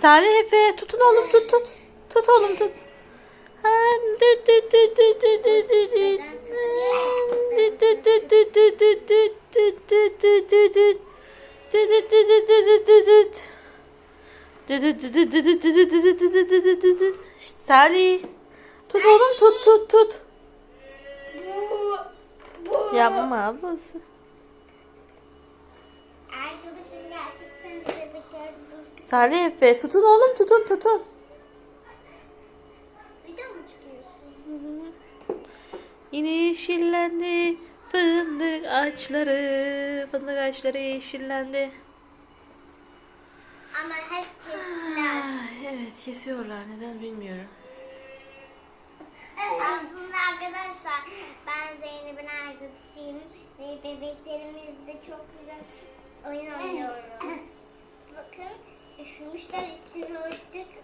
Salih Efe tutun oğlum tut tut. Tut oğlum tut. Salih. Tut oğlum tut tut tut. Yapma ablası. Salih Efe tutun oğlum tutun tutun. Yine yeşillendi fındık ağaçları. Fındık ağaçları yeşillendi. Ama hep kestiler. Ay, evet kesiyorlar neden bilmiyorum. Aslında arkadaşlar ben Zeynep'in arkadaşıyım ve bebeklerimizle çok güzel oyun oynuyoruz düşmüşler üstüne uçtuk.